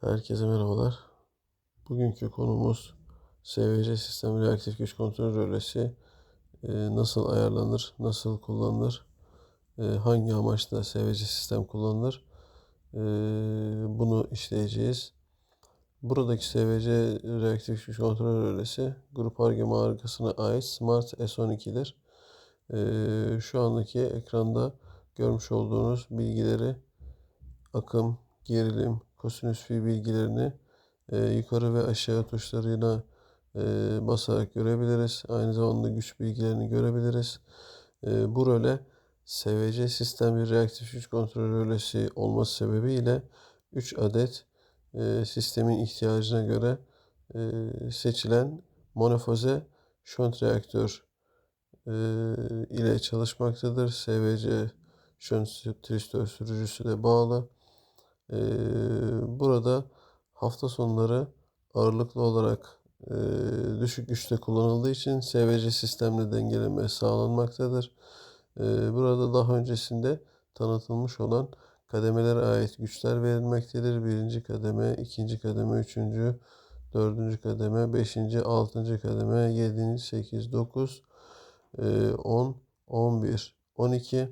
Herkese merhabalar. Bugünkü konumuz SVC sistem reaktif güç kontrol rölesi e, nasıl ayarlanır, nasıl kullanılır, e, hangi amaçla SVC sistem kullanılır e, bunu işleyeceğiz. Buradaki SVC reaktif güç kontrol rölesi grup Arge markasına ait Smart S12'dir. E, şu andaki ekranda görmüş olduğunuz bilgileri akım, gerilim, kosinüs fi bilgilerini e, yukarı ve aşağı tuşlarıyla e, basarak görebiliriz. Aynı zamanda güç bilgilerini görebiliriz. E, bu röle SVC sistem bir reaktif güç kontrol rölesi olması sebebiyle 3 adet e, sistemin ihtiyacına göre e, seçilen monofaze şont reaktör e, ile çalışmaktadır. SVC şont tristör sürücüsü de bağlı. Burada hafta sonları ağırlıklı olarak düşük güçte kullanıldığı için SVC sistemle dengeleme sağlanmaktadır. Burada daha öncesinde tanıtılmış olan kademelere ait güçler verilmektedir. Birinci kademe, ikinci kademe, üçüncü, dördüncü kademe, beşinci, altıncı kademe, yedinci, sekiz, dokuz, on, on bir, on iki,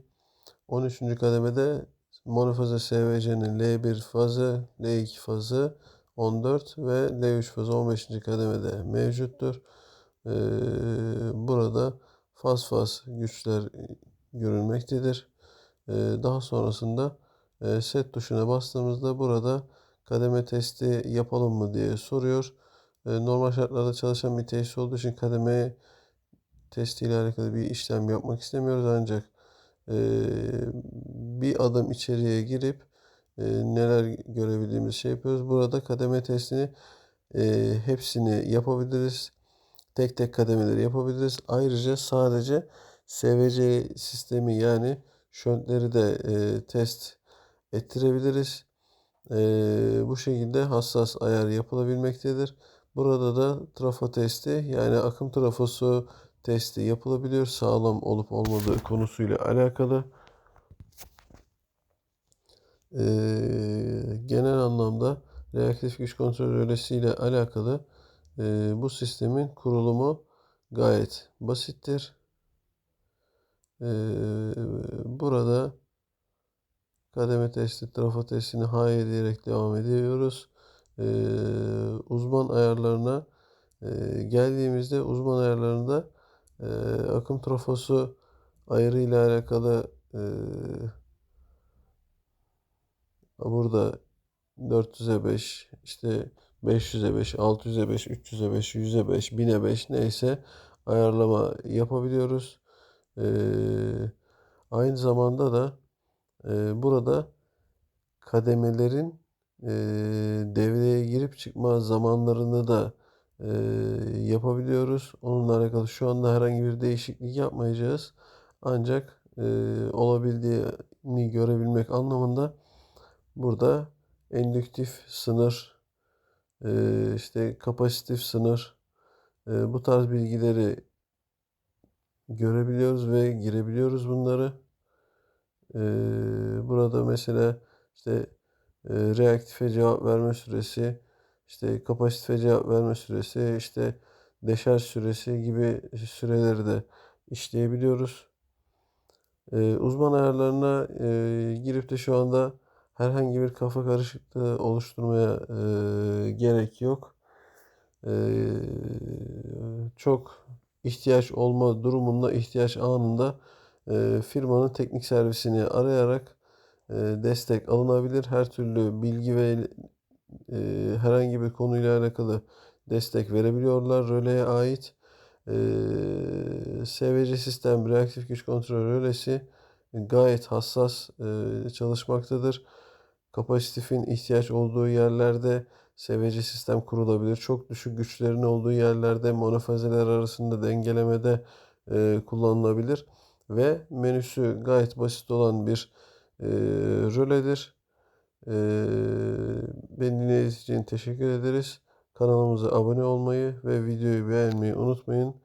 on üçüncü kademede monofaze SVC'nin L1 fazı, L2 fazı 14 ve L3 fazı 15. kademede mevcuttur. Ee, burada faz faz güçler görülmektedir. Ee, daha sonrasında e, set tuşuna bastığımızda burada kademe testi yapalım mı diye soruyor. Ee, normal şartlarda çalışan bir tesis olduğu için kademe testi ile alakalı bir işlem yapmak istemiyoruz ancak bir adım içeriye girip neler görebildiğimiz şey yapıyoruz. Burada kademe testini hepsini yapabiliriz. Tek tek kademeleri yapabiliriz. Ayrıca sadece SVC sistemi yani şöntleri de test ettirebiliriz. Bu şekilde hassas ayar yapılabilmektedir. Burada da trafo testi yani akım trafosu testi yapılabiliyor. Sağlam olup olmadığı konusuyla alakalı. Ee, genel anlamda reaktif güç kontrol rölesiyle alakalı e, bu sistemin kurulumu gayet basittir. Ee, burada kademe testi, trafo testini hayır diyerek devam ediyoruz. Ee, uzman ayarlarına e, geldiğimizde uzman ayarlarında e, akım trafosu ayarı ile alakalı e, burada 400'e 5 işte 500'e 5, 600'e 5, 300'e 5, 100'e 5, 1000'e 5 neyse ayarlama yapabiliyoruz. Ee, aynı zamanda da e, burada kademelerin e, devreye girip çıkma zamanlarını da yapabiliyoruz. Onunla alakalı şu anda herhangi bir değişiklik yapmayacağız. Ancak olabildiğini görebilmek anlamında burada endüktif sınır, işte kapasitif sınır bu tarz bilgileri görebiliyoruz ve girebiliyoruz bunları. Burada mesela işte e, reaktife cevap verme süresi, işte kapasite cevap verme süresi, işte deşarj süresi gibi süreleri de işleyebiliyoruz. Ee, uzman ayarlarına e, girip de şu anda herhangi bir kafa karışıklığı oluşturmaya e, gerek yok. E, çok ihtiyaç olma durumunda, ihtiyaç anında e, firmanın teknik servisini arayarak destek alınabilir. Her türlü bilgi ve e, herhangi bir konuyla alakalı destek verebiliyorlar röleye ait. E, SVC sistem reaktif güç kontrol rölesi gayet hassas e, çalışmaktadır. Kapasitifin ihtiyaç olduğu yerlerde SVC sistem kurulabilir. Çok düşük güçlerin olduğu yerlerde monofazeler arasında dengelemede e, kullanılabilir. Ve menüsü gayet basit olan bir e, röledir. E, beni dinlediğiniz için teşekkür ederiz. Kanalımıza abone olmayı ve videoyu beğenmeyi unutmayın.